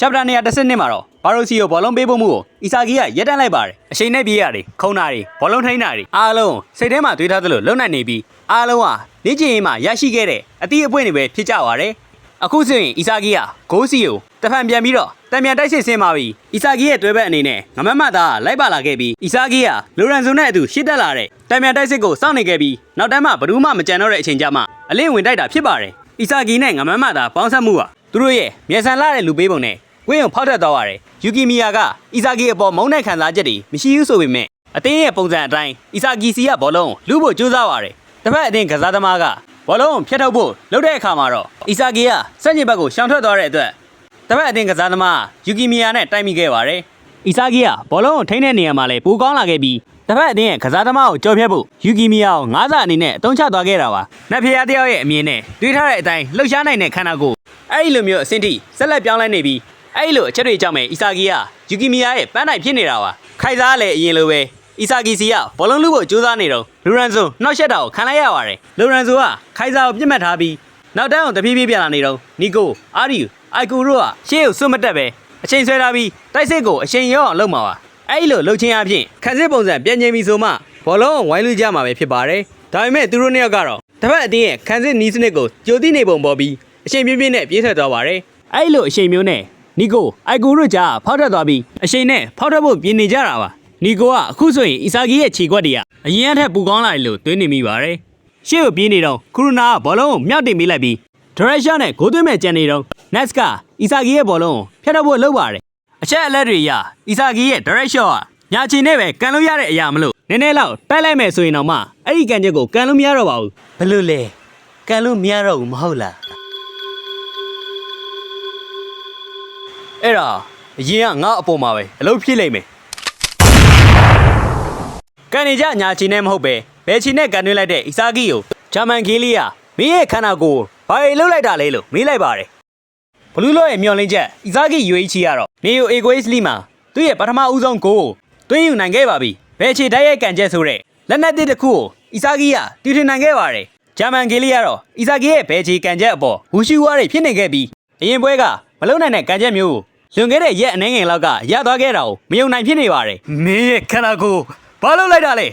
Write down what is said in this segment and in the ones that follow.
chapter 112မှာတော့ဘာရိုစီကိုဘောလုံးပေးဖို့မှုကိုအီဆာဂီကရက်တန့်လိုက်ပါတယ်အချိန်နဲ့ပြေးရတယ်ခုံတာတွေဘောလုံးထိန်းတာတွေအားလုံးစိတ်ထဲမှာတွေးထားသလိုလုံနိုင်နေပြီးအားလုံးဟာလေ့ကျင့်ရေးမှာရရှိခဲ့တဲ့အသည့်အပွင့်တွေပဲဖြစ်ကြပါတယ်အခုဆိုရင်အီဆာဂီကဂိုးစီကိုတဖန်ပြန်ပြီးတော့တံမြန်တိုက်စစ်ဆင်းมาပြီးအီဆာဂီရဲ့တွဲဘက်အနေနဲ့ငမတ်မသားလိုက်ပါလာခဲ့ပြီးအီဆာဂီကလိုရန်ဆိုနဲ့အတူရှစ်တက်လာတဲ့တံမြန်တိုက်စစ်ကိုစောင့်နေခဲ့ပြီးနောက်တန်းမှာဘယ်သူမှမကြံတော့တဲ့အချိန်ကျမှအလင်းဝင်တိုက်တာဖြစ်ပါတယ်အီဆာဂီနဲ့ငမတ်မသားပေါင်းဆက်မှုဟာသူတို့ရဲ့မြန်ဆန်လာတဲ့လူပေးပုံနဲ့ ဝင်းကိုဖောက်ထွက်သွားပါတယ်ယူကီမီယာကအီဆာဂီအပေါ်မုန်းတဲ့ခံစားချက်တွေမရှိဘူးဆိုပေမဲ့အတင်းရဲ့ပုံစံအတိုင်းအီဆာဂီစီကဘောလုံးကိုလူဖို့ကြိုးစားပါတယ်တစ်ဖက်အတင်းကစားသမားကဘောလုံးကိုဖျက်ထုတ်ဖို့လုပ်တဲ့အခါမှာတော့အီဆာဂီကစက်ညစ်ဘက်ကိုရှောင်ထွက်သွားတဲ့အတွက်တစ်ဖက်အတင်းကစားသမားယူကီမီယာနဲ့တိုက်မိခဲ့ပါတယ်အီဆာဂီကဘောလုံးကိုထိန်းတဲ့နေရာမှာလည်းပိုကောင်းလာခဲ့ပြီးတစ်ဖက်အတင်းရဲ့ကစားသမားကိုကြော်ဖြတ်ဖို့ယူကီမီယာကိုငားစာအနေနဲ့အသုံးချသွားခဲ့တာပါနတ်ဖျားတယောက်ရဲ့အမြင်နဲ့တွေးထားတဲ့အတိုင်းလှုပ်ရှားနိုင်တဲ့ခန္ဓာကိုယ်အဲ့ဒီလိုမျိုးအဆင့်ထိဆက်လက်ပြောင်းလဲနေပြီး အဲ့ဒီလိုအချက်တွေကြောင့်ပဲအီဆာဂီကယူကီမီယာရဲ့ပန်းနိုင်ဖြစ်နေတာပါခိုင်စားလည်းအရင်လိုပဲအီဆာဂီစီကဘောလုံးလူဖို့ကြိုးစားနေတော့လူရန်ဆိုနှောက်ရက်တာကိုခံလိုက်ရပါတယ်လူရန်ဆိုကခိုင်စားကိုပြစ်မှတ်ထားပြီးနောက်တန်းအောင်တပြေးပြေးပြန်လာနေတော့နီကိုအာရီယူအိုက်ကူတို့ကရှေ့ကိုစွတ်မတက်ပဲအချိန်ဆွဲထားပြီးတိုက်စစ်ကိုအချိန်ရောအောင်လုပ်မှာပါအဲ့ဒီလိုလှုပ်ချင်းအဖြစ်ခံစစ်ပုံစံပြန်ကျင်ပြီဆိုမှဘောလုံးကိုဝိုင်းလူကြမှာပဲဖြစ်ပါတယ်ဒါပေမဲ့သူတို့နှစ်ယောက်ကတော့တစ်ဖက်အတင်းရဲ့ခံစစ်နီးစနစ်ကိုကြိုသိနေပုံပေါ်ပြီးအချိန်ပြင်းပြင်းနဲ့ပြေးထွက်သွားပါတယ်အဲ့ဒီလိုအချိန်မျိုးနဲ့ နီကိုအိုက်ကူတို့ကြားဖောက်ထွက်သွားပြီးအရှိန်နဲ့ဖောက်ထွက်ဖို့ပြင်နေကြတာပါနီကိုကအခုဆိုရင်အီဆာဂီရဲ့ခြေခွက်တွေကအရင်အထက်ပူကောင်းလာတယ်လို့တွေးနေမိပါတယ်ရှေ့ကိုပြေးနေတော့ခရူနာကဘောလုံးကိုမြောက်တင်ပေးလိုက်ပြီးဒရက်ရှာနဲ့ဂိုးသွင်းမဲ့ကြံနေတော့နက်စ်ကအီဆာဂီရဲ့ဘောလုံးကိုဖျက်တော့ဖို့လုပ်ပါတယ်အချက်အလက်တွေအရအီဆာဂီရဲ့ဒရက်ရှော့ကညာချီနဲ့ပဲကန်လို့ရတဲ့အရာမလို့နည်းနည်းလောက်တိုက်လိုက်မယ်ဆိုရင်တော့မှအဲ့ဒီကန်ချက်ကိုကန်လို့မရတော့ပါဘူးဘလို့လဲကန်လို့မရတော့ဘူးမဟုတ်လား အဲ့ဒါအရင်ကငါအပေါ်မှာပဲအလုပ်ဖြစ်လိမ့်မယ်ကန်နေကြညာချီနဲ့မဟုတ်ပဲဘယ်ချီနဲ့ကန်တွင်းလိုက်တဲ့အီဆာဂီကိုဂျာမန်ကီလီယာမင်းရဲ့ခန္ဓာကိုယ်ဘာတွေလှုပ်လိုက်တာလဲလို့မေးလိုက်ပါတယ်ဘလူးလော့ရဲ့မျောလင်းချက်အီဆာဂီယူအေချီကတော့နေယိုအေဂွေးစ်လီမှာသူ့ရဲ့ပထမဦးဆုံးဂိုးကိုတွင်းယူနိုင်ခဲ့ပါပြီဘယ်ချီတိုက်ရိုက်ကန်ချက်ဆိုတဲ့လက်နက်တစ်တစ်ခုကိုအီဆာဂီကတီထွင်နိုင်ခဲ့ပါတယ်ဂျာမန်ကီလီယာတော့အီဆာဂီရဲ့ဘယ်ချီကန်ချက်အပေါ်ဝူရှူဝါတွေဖြစ်နေခဲ့ပြီးအရင်ပွဲကမလုံနိုင်တဲ့ကန်ချက်မျိုးကို လွန်ခဲ့တဲ့ရက်အနှဲငယ်လောက်ကရသွားခဲ့တာကိုမယုံနိုင်ဖြစ်နေပါတယ်မင်းရဲ့ခန္ဓာကိုယ်ဘာလို့လိုက်တာလဲ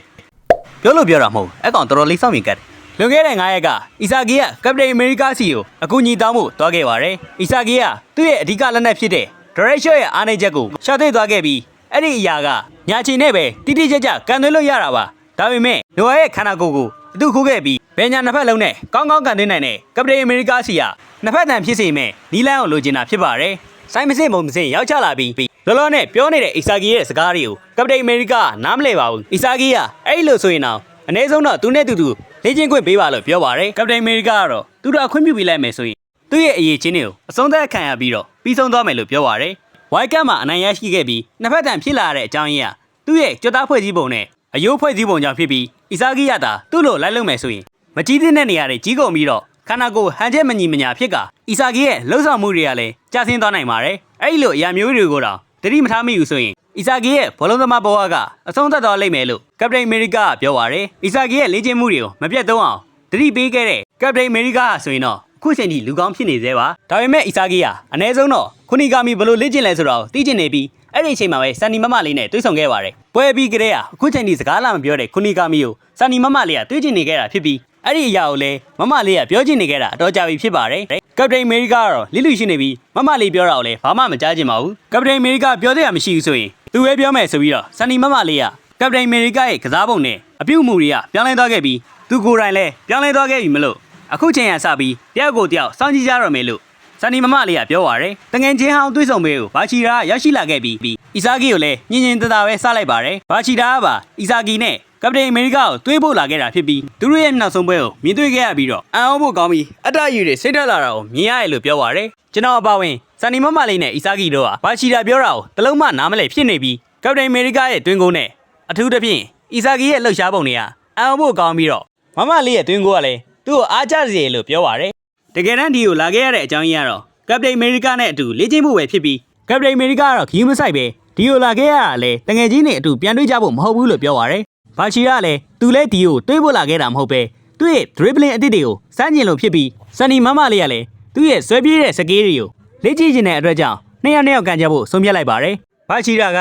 ပြောလို့ပြောတာမဟုတ်အကောင်တော်တော်လေးစောင့်မြင်ကတ်လွန်ခဲ့တဲ့9ရက်က အီဆာဂီကကပတိန်အမေရိကစီကိုအကူအညီတောင်းဖို့တွားခဲ့ပါတယ်အီဆာဂီကသူ့ရဲ့အဓိကလက်နက်ဖြစ်တဲ့ဒရက်ရှော့ရဲ့အားနည်းချက်ကိုရှာသိသွားခဲ့ပြီးအဲ့ဒီအရာကညာချီနဲ့ပဲတိတိကျကျကန်သွင်းလို့ရတာပါဒါပေမဲ့လိုအပ်ရဲ့ခန္ဓာကိုယ်ကိုအတူခိုးခဲ့ပြီးဘယ်ညာနှစ်ဖက်လုံးနဲ့ကောင်းကောင်းကန်သွင်းနိုင်တဲ့ကပတိန်အမေရိကစီကနှစ်ဖက်တန်ဖြစ်စေမဲ့နီလန်းကိုလိုချင်တာဖြစ်ပါတယ် ဆိုင်မစင်မုံမစင်ရောက်ချလာပြီးလောလောနဲ့ပြောနေတဲ့အီဆာဂီရဲ့စကားတွေကိုကပတိန်အမေရိကနားမလဲပါဘူးအီဆာဂီကအဲ့လိုဆိုရင်တော့အနည်းဆုံးတော့သူနဲ့တူတူလေ့ကျင့်ခွင့်ပေးပါလို့ပြောပါတယ်ကပတိန်အမေရိကကတော့သူတို့အခွင့်ပြုပေးလိုက်မယ်ဆိုရင်သူ့ရဲ့အရေးချင်းတွေကိုအဆုံးသတ်ခံရပြီးတော့ပြီးဆုံးသွားမယ်လို့ပြောပါတယ်ဝိုက်ကတ်မှာအနိုင်ရရှိခဲ့ပြီးနှစ်ဖက်တန်ဖြစ်လာတဲ့အကြောင်းရင်းကသူ့ရဲ့ကြွတားဖွဲ့စည်းပုံနဲ့အယိုးဖွဲ့စည်းပုံကြောင့်ဖြစ်ပြီးအီဆာဂီရတာသူ့လိုလိုက်လုပ်မယ်ဆိုရင်မကြီးတဲ့နေရာတွေကြီးကုန်ပြီးတော့ ခန္ဓာကိုယ်ဟန်ချက်မညီမညာဖြစ်ကအီဆာဂီရဲ့လှုပ်ဆောင်မှုတွေကလည်းကြာဆင်းသွားနိုင်ပါတယ်။အဲ့ဒီလိုအရာမျိုးတွေကိုတော့တတိမထားမိဘူးဆိုရင်အီဆာဂီရဲ့ဘောလုံးသမားဘဝကအဆုံးသတ်သွားလိမ့်မယ်လို့ကပတိန်အမေရိကကပြောပါတယ်။အီဆာဂီရဲ့လေ့ကျင့်မှုတွေကိုမပြတ်သုံးအောင်တတိပေးခဲ့တဲ့ကပတိန်အမေရိကကဆိုရင်တော့အခုချိန်ထိလူကောင်းဖြစ်နေသေးပါ။ဒါပေမဲ့အီဆာဂီကအနည်းဆုံးတော့ခုနီဂါမီဘယ်လိုလေ့ကျင့်လဲဆိုတော့သိကျင်နေပြီးအဲ့ဒီအချိန်မှာပဲစန်နီမမလေးနဲ့တွေ့ဆုံခဲ့ပါတယ်။ပွဲပြီးကလေးကအခုချိန်ထိစကားလာမပြောတဲ့ခုနီဂါမီကိုစန်နီမမလေးကတွေ့ကျင်နေခဲ့တာဖြစ်ပြီး အဲ့ဒီအရာကိုလည်းမမလေးကပြောချင်နေခဲ့တာအတော်ကြာပြီဖြစ်ပါတယ်ကပတိန်အမေရိကကတော့လိလူရှိနေပြီးမမလေးပြောတာကိုလည်းဘာမှမကြားချင်ပါဘူးကပတိန်အမေရိကပြောသေးတာမရှိဘူးဆိုရင်သူပဲပြောမယ်ဆိုပြီးတော့စန်နီမမလေးကကပတိန်အမေရိကရဲ့ကစားပုံနဲ့အပြုတ်မှုတွေကပြောင်းလဲသွားခဲ့ပြီးသူကိုယ်တိုင်လည်းပြောင်းလဲသွားခဲ့ပြီမလို့အခုချိန်ရစပြီးတယောက်ကိုတယောက်စောင့်ကြည့်ကြရမယ်လို့စန်နီမမလေးကပြောပါရယ်တငယ်ချင်းဟောင်းတွေးဆောင်ပေးကိုဘာချီရာရောက်ရှိလာခဲ့ပြီးပြီးအီဆာဂီကိုလည်းညင်ညင်တသာပဲစလိုက်ပါတယ်ဘာချီရာကပါအီဆာဂီနဲ့ ကပတိန်အမေရိကကိုတွေးဖို့လာခဲ့တာဖြစ်ပြီးသူတို့ရဲ့နောက်ဆုံးပွဲကိုမြင်တွေ့ခဲ့ရပြီးတော့အံ့ဩဖို့ကောင်းပြီးအတ္တယူတွေစိတ်ထက်လာတာကိုမြင်ရတယ်လို့ပြောပါရယ်ကျွန်တော်အပါဝင်စန်နီမမလေးနဲ့အီဆာဂီတို့ကဘာချီတာပြောတာကိုတလုံးမှနားမလဲဖြစ်နေပြီးကပတိန်အမေရိကရဲ့တွင်းကုန်းနဲ့အထူးသဖြင့်အီဆာဂီရဲ့လှုပ်ရှားပုံတွေကအံ့ဩဖို့ကောင်းပြီးတော့မမလေးရဲ့တွင်းကုန်းကလည်းသူ့ကိုအားကျစေလို့ပြောပါရယ်တကယ်တမ်းဒီကိုလာခဲ့ရတဲ့အကြောင်းရင်းကတော့ကပတိန်အမေရိကနဲ့အတူလေ့ကျင့်မှုပဲဖြစ်ပြီးကပတိန်အမေရိကကတော့ခီးမဆိုင်ပဲဒီကိုလာခဲ့ရတာလေတငယ်ချင်းနဲ့အတူပြန်တွေ့ကြဖို့မဟုတ်ဘူးလို့ပြောပါရယ် ဘာချီကလည်းသူလည်းဒီကိုတွေးဖို့လာခဲ့တာမဟုတ်ပဲသူ့ရဲ့ dribbling အသစ်တွေကိုစမ်းကျင်လို့ဖြစ်ပြီးစန်နီမမလေးကလည်းသူ့ရဲ့ဆွဲပြေးတဲ့စကေးတွေကိုလေ့ကျင့်ခြင်းတဲ့အတွက်ကြောင့်နှစ်ယောက်နှစ်ယောက်ကန်ကြဖို့ဆုံးဖြတ်လိုက်ပါတယ်ဘာချီရာက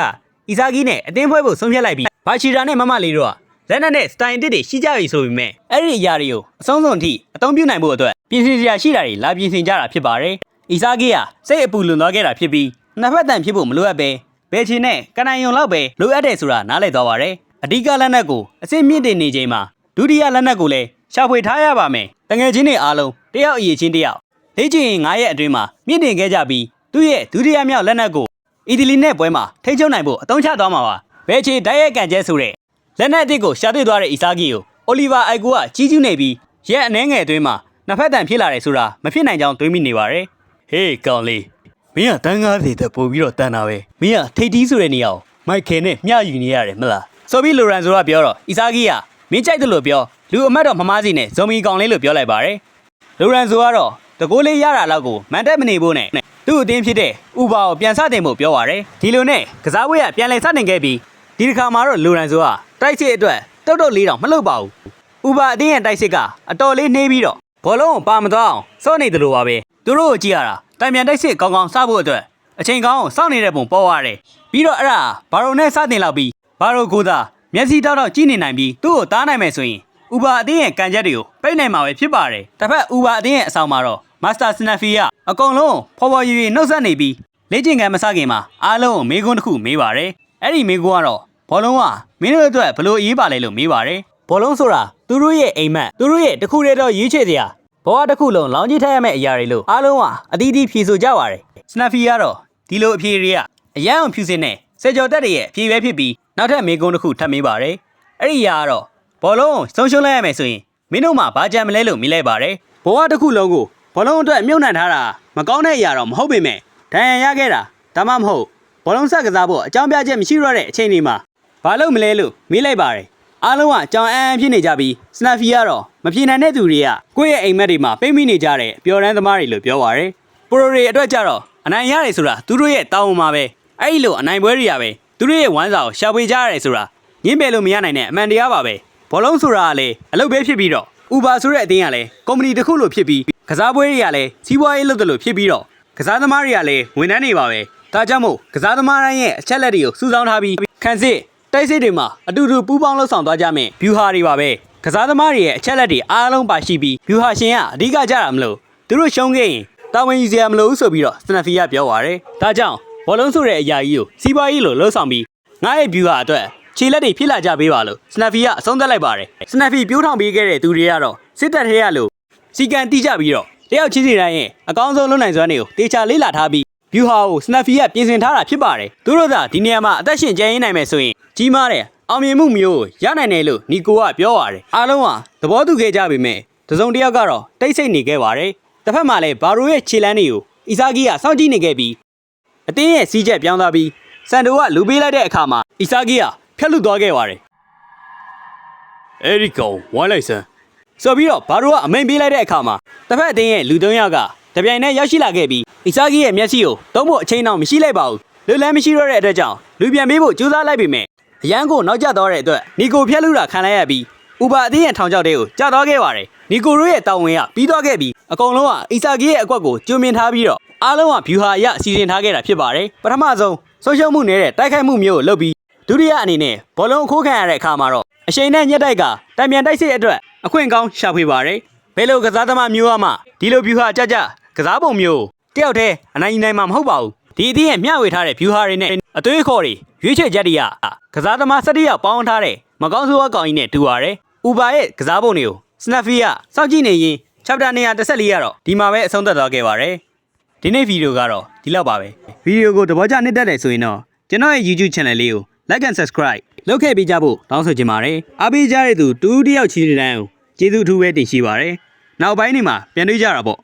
အီဇာဂီနဲ့အတင်းဖွဲဖို့ဆုံးဖြတ်လိုက်ပြီးဘာချီရာနဲ့မမလေးတို့ကလက်နက်နဲ့စတိုင်တစ်တွေရှိကြပြီဆိုပေမဲ့အဲ့ဒီအရာတွေကိုအဆုံးစုံထိအသုံးပြုနိုင်ဖို့အတွက်ပြင်ဆင်စရာရှိတာတွေလာပြင်ဆင်ကြတာဖြစ်ပါတယ်အီဇာဂီကစိတ်အပူလွန်သွားခဲ့တာဖြစ်ပြီးနှစ်ဖက်တန်ဖြစ်ဖို့မလိုအပ်ပဲဘယ်ချင်နဲ့ကနိုင်ယုံလောက်ပဲလိုအပ်တယ်ဆိုတာနားလည်သွားပါတယ် အဓိကလက်နက်ကိုအစစ်မြင့်တင်နေချိန်မှာဒုတိယလက်နက်ကိုလည်းရှာဖွေထားရပါမယ်တငယ်ချင်းတွေအားလုံးတယောက်အရေးချင်းတယောက်လေ့ကျင့်ရင်9ရက်အတွင်းမှာမြင့်တင်ခဲ့ကြပြီးသူ့ရဲ့ဒုတိယမြောက်လက်နက်ကိုအီတလီနဲ့ပွဲမှာထိန်းချုပ်နိုင်ဖို့အသုံးချသွားမှာပါဘယ်ချေတိုက်ရိုက်ကန်ကျဲဆိုတဲ့လက်နက်အစ်စ်ကိုရှာတွေ့သွားတဲ့အီဆာဂီကိုအိုလီဗာအိုက်ကိုကကြီးကျူးနေပြီးရက်အနှဲငယ်အတွင်းမှာနှစ်ဖက်တန်ဖြစ်လာတယ်ဆိုတာမဖြစ်နိုင်ကြောင်းတွေးမိနေပါတယ်ဟေးကောင်လေးမင်းကတန်းကားစီတဲ့ပို့ပြီးတော့တန်တာပဲမင်းကထိတ်တီးဆိုတဲ့နေရာကိုမိုက်ကယ်နဲ့မျှယူနေရတယ်မလား ဆိုပြီးလိုရန်ဆိုကပြောတော့အီဆာဂီကမင်းကြိုက်တယ်လို့ပြောလူအမတ်တော်မမားစီနဲ့ဇော်မီကောင်လေးလို့ပြောလိုက်ပါတယ်လိုရန်ဆိုကတော့တကိုးလေးရတာလောက်ကိုမန်တက်မနေဖို့နဲ့သူ့အတင်းဖြစ်တဲ့ဥပါကိုပြန်စတင်ဖို့ပြောပါရယ်ဒီလိုနဲ့ကစားပွဲကပြန်လည်စတင်ခဲ့ပြီးဒီတစ်ခါမှာတော့လိုရန်ဆိုကတိုက်စစ်အတွက်တုတ်တုတ်လေးတောင်မလုပ်ပါဘူးဥပါအတင်းရဲ့တိုက်စစ်ကအတော်လေးနှေးပြီးတော့ဘောလုံးကိုပါမသွားအောင်စောနေတယ်လို့ပါပဲသူတို့ကိုကြည့်ရတာတိုင်ပြန်တိုက်စစ်ကောင်းကောင်းစဖို့အတွက်အချိန်ကောင်းအောင်စောင့်နေတဲ့ပုံပေါ်ရတယ်ပြီးတော့အဲ့ဒါဘာရုံနဲ့စတင်လောက်ပြီး ဘာရုံကိုသာမျက်စိတောက်တောက်ကြည့်နေနိုင်ပြီးသူ့ကိုတားနိုင်မယ်ဆိုရင်ဥပါအတင်းရဲ့ကန်ချက်တွေကိုပိတ်နိုင်မှာပဲဖြစ်ပါတယ်။တစ်ဖက်ဥပါအတင်းရဲ့အဆောင်မှာတော့မာစတာစနဖီကအကုန်လုံးဖော်ဖော်ရွရွနှုတ်ဆက်နေပြီးလေ့ကျင့်ခန်းမစခင်မှာအားလုံးကိုမေးခွန်းတစ်ခုမေးပါတယ်။အဲ့ဒီမေးခွန်းကတော့ဘောလုံးကမင်းတို့အတွက်ဘလို့အရေးပါလဲလို့မေးပါတယ်။ဘောလုံးဆိုတာသူတို့ရဲ့အိမ်မက်သူတို့ရဲ့တစ်ခုတည်းတော့ရွေးချယ်စရာဘဝတစ်ခုလုံးလောင်းကြီးထားရမယ့်အရာတွေလို့အားလုံးကအတီးတီးဖြေဆိုကြပါတယ်။စနဖီကတော့ဒီလိုအဖြေတွေကအရန်အောင်ဖြူစင်တဲ့ စေကျော်တက်တွေရဲ့အဖြေပဲဖြစ်ပြီးနောက်ထပ်မေးခွန်းတစ်ခုထပ်မေးပါတယ်။အဲ့ဒီအရာကတော့ဘောလုံးကိုဆုံးရှုံးလိုက်ရမယ်ဆိုရင်မင်းတို့မှဘာကြံမလဲလို့မိလိုက်ပါတယ်ဘဝတစ်ခုလုံးကိုဘောလုံးအတွက်မြုပ်နှံထားတာမကောင်းတဲ့အရာတော့မဟုတ်ပေမဲ့ဒဏ်ရာရခဲ့တာဒါမှမဟုတ်ဘောလုံးဆက်ကစားဖို့အကြောင်းပြချက်မရှိတော့တဲ့အချိန်တွေမှာဘာလို့မလဲလို့မိလိုက်ပါတယ်အားလုံးကကြောင်အန်းဖြစ်နေကြပြီးစနဖီကတော့မပြေနိုင်တဲ့သူတွေကကိုယ့်ရဲ့အိမ်မက်တွေမှာပိတ်မိနေကြတဲ့ပျော်ရမ်းသမားတွေလို့ပြောပါတယ်ပရိုတွေအတွက်ကြတော့အနိုင်ရတယ်ဆိုတာသူတို့ရဲ့တောင်းပန်မှာပဲ အဲ့ဒီလိုအနိုင်ပွဲတွေရပဲသူတို့ရဲ့ဝမ်းစာကိုရှာဖွေကြရတယ်ဆိုတာညင်းပယ်လို့မရနိုင်တဲ့အမှန်တရားပါပဲဘောလုံးဆိုတာကလည်းအလုပ်ပဲဖြစ်ပြီးတော့ Uber ဆိုတဲ့အသင်းကလည်းကုမ္ပဏီတစ်ခုလိုဖြစ်ပြီးကစားပွဲတွေကလည်းစီးပွားရေးလုပ်တယ်လို့ဖြစ်ပြီးတော့ကစားသမားတွေကလည်းဝန်ထမ်းတွေပါပဲဒါကြောင့်မို့ကစားသမားတိုင်းရဲ့အချက်လက်တွေကိုစုဆောင်းထားပြီးခန်းစစ်တိုက်စစ်တွေမှာအတူတူပူးပေါင်းလှုပ်ဆောင်သွားကြမယ်ဗျူဟာတွေပါပဲကစားသမားတွေရဲ့အချက်လက်တွေအားလုံးပါရှိပြီးဗျူဟာရှင်ကအဓိကကြတာမလို့သူတို့ရှုံးခဲ့ရင်တာဝန်ယူစရာမလိုဘူးဆိုပြီးတော့စနဖီကပြောပါရယ်ဒါကြောင့် ဘောလုံးဆိုတဲ့အရာကြီးကိုစီးပွားရေးလိုလှုပ်ဆောင်ပြီးငါ့ရဲ့ဗျူဟာအတွက်ခြေလက်တွေဖြစ်လာကြပေးပါလို့စနက်ဖီကအဆုံးသတ်လိုက်ပါတယ်စနက်ဖီပြိုးထောင်ပေးခဲ့တဲ့သူတွေကတော့စစ်တပ်ထဲရလို့စီကံတိကြပြီးတော့တယောက်ချင်းစီတိုင်းရဲ့အကောင်းဆုံးလုံနိုင်စွမ်းတွေကိုတေချာလေးလာထားပြီးဗျူဟာကိုစနက်ဖီကပြင်ဆင်ထားတာဖြစ်ပါတယ်သူတို့ကဒီနေရာမှာအသက်ရှင်ကျန်ရင်းနိုင်မယ်ဆိုရင်ကြီးမားတဲ့အောင်မြင်မှုမျိုးကိုရနိုင်တယ်လို့နီကိုကပြောပါတယ်အားလုံးကသဘောတူခဲ့ကြပေမဲ့တစုံတစ်ယောက်ကတော့တိတ်ဆိတ်နေခဲ့ပါတယ်တစ်ဖက်မှာလည်းဘာရိုရဲ့ခြေလန်းတွေကိုအီဆာဂီကစောင့်ကြည့်နေခဲ့ပြီး အတင်းရဲ့စီးချက်ပြောင်းသွားပြီးစန်တိုကလူပေးလိုက်တဲ့အခါမှာအီဆာဂီကဖျက်လွတ်သွားခဲ့ပါတယ်။အဲဒီကောင်ဝိုင်းလိုက်စမ်းဆိုပြီးတော့ဘာတို့ကအမိန်ပေးလိုက်တဲ့အခါမှာတစ်ဖက်အတင်းရဲ့လူသုံးယောက်ကတပြိုင်တည်းရောက်ရှိလာခဲ့ပြီးအီဆာဂီရဲ့မျက်စိကိုသုံးဖို့အချိန်တော့မရှိလိုက်ပါဘူး။လူလန်းမရှိတော့တဲ့အတွက်ကြောင့်လူပြန်ပေးဖို့ကြိုးစားလိုက်ပေမဲ့အရန်ကိုနောက်ကျသွားတဲ့အတွက်နီကိုဖျက်လူတာခံလိုက်ရပြီးဥပါအတင်းရဲ့ထောင်ချောက်တဲ့ကိုကြာသွားခဲ့ပါတယ်။နီကိုတို့ရဲ့တောင်းဝင်ကပြီးသွားခဲ့ပြီး အကုန်လုံးကအီဆာဂီရဲ့အကွက်ကိုကျွမြင်ထားပြီးတော့အားလုံးကဗျူဟာအရအစီအစဉ်ထားခဲ့တာဖြစ်ပါတယ်။ပထမဆုံးဆုံးရှုံးမှုနေတဲ့တိုက်ခိုက်မှုမျိုးကိုလုပ်ပြီးဒုတိယအနေနဲ့ဘောလုံးအခိုးခံရတဲ့အခါမှာတော့အရှိန်နဲ့ညက်တိုက်ကတံပြန်တိုက်စစ်အတွက်အခွင့်ကောင်းရှာဖွေပါရယ်ဘယ်လိုကစားသမားမျိုးကမှဒီလိုဗျူဟာကြကြကစားပုံမျိုးတယောက်တည်းအနိုင်ယူနိုင်မှာမဟုတ်ပါဘူးဒီအသင်းရဲ့မျှဝေထားတဲ့ဗျူဟာတွေနဲ့အသွေးအခေါ်တွေရွေးချယ်ချက်တွေကကစားသမား၁၁ယောက်ပေါင်းထားတဲ့မကောင်းဆိုးအကောင်ကြီးနဲ့တူပါရယ်ဥပါရဲ့ကစားပုံတွေကိုစနက်ဖီကစောင့်ကြည့်နေရင် chapter 114ကတော့ဒီမှာပဲအဆုံးသတ်သွားခဲ့ပါရယ်ဒီနေ့ဗီဒီယိုကတော့ဒီလောက်ပါပဲဗီဒီယိုကိုသဘောကျနှစ်သက်တယ်ဆိုရင်တော့ကျွန်တော်ရဲ့ YouTube channel လေးကို like and subscribe လုပ်ခဲ့ပေးကြဖို့တောင်းဆိုချင်ပါတယ်အားပေးကြတဲ့သူတူတူတယောက်ချီးတဲ့တိုင်းကိုကျေးဇူးအထူးပဲတင်ရှိပါတယ်နောက်ပိုင်းနေမှာပြန်တွေ့ကြတာပေါ့